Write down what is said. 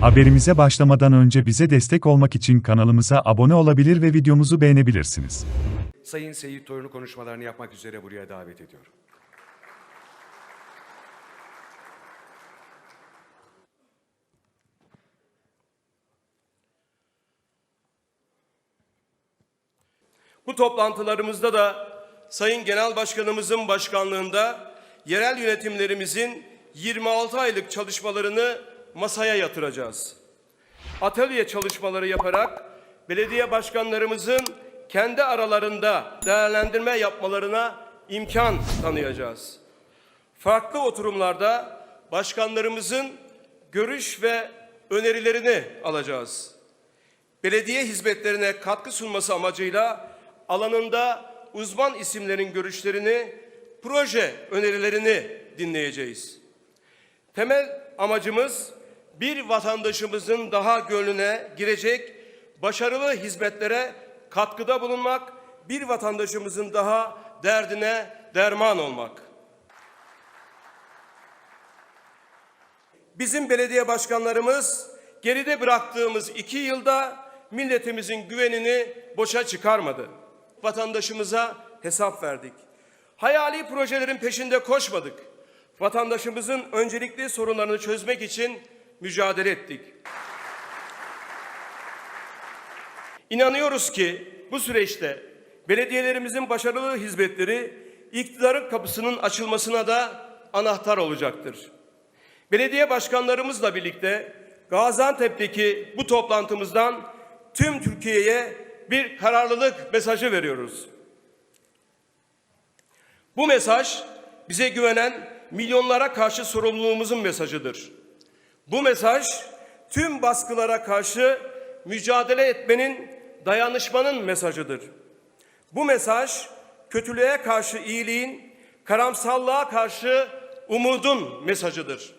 Haberimize başlamadan önce bize destek olmak için kanalımıza abone olabilir ve videomuzu beğenebilirsiniz. Sayın Seyit Torun'u konuşmalarını yapmak üzere buraya davet ediyorum. Bu toplantılarımızda da Sayın Genel Başkanımızın başkanlığında yerel yönetimlerimizin 26 aylık çalışmalarını masaya yatıracağız. Atölye çalışmaları yaparak belediye başkanlarımızın kendi aralarında değerlendirme yapmalarına imkan tanıyacağız. Farklı oturumlarda başkanlarımızın görüş ve önerilerini alacağız belediye hizmetlerine katkı sunması amacıyla alanında uzman isimlerin görüşlerini, proje önerilerini dinleyeceğiz. Temel amacımız bir vatandaşımızın daha gönlüne girecek başarılı hizmetlere katkıda bulunmak, bir vatandaşımızın daha derdine derman olmak. Bizim belediye başkanlarımız geride bıraktığımız iki yılda milletimizin güvenini boşa çıkarmadı. Vatandaşımıza hesap verdik. Hayali projelerin peşinde koşmadık. Vatandaşımızın öncelikli sorunlarını çözmek için mücadele ettik. İnanıyoruz ki bu süreçte belediyelerimizin başarılı hizmetleri iktidarın kapısının açılmasına da anahtar olacaktır. Belediye başkanlarımızla birlikte Gaziantep'teki bu toplantımızdan tüm Türkiye'ye bir kararlılık mesajı veriyoruz. Bu mesaj bize güvenen milyonlara karşı sorumluluğumuzun mesajıdır. Bu mesaj tüm baskılara karşı mücadele etmenin, dayanışmanın mesajıdır. Bu mesaj kötülüğe karşı iyiliğin, karamsallığa karşı umudun mesajıdır.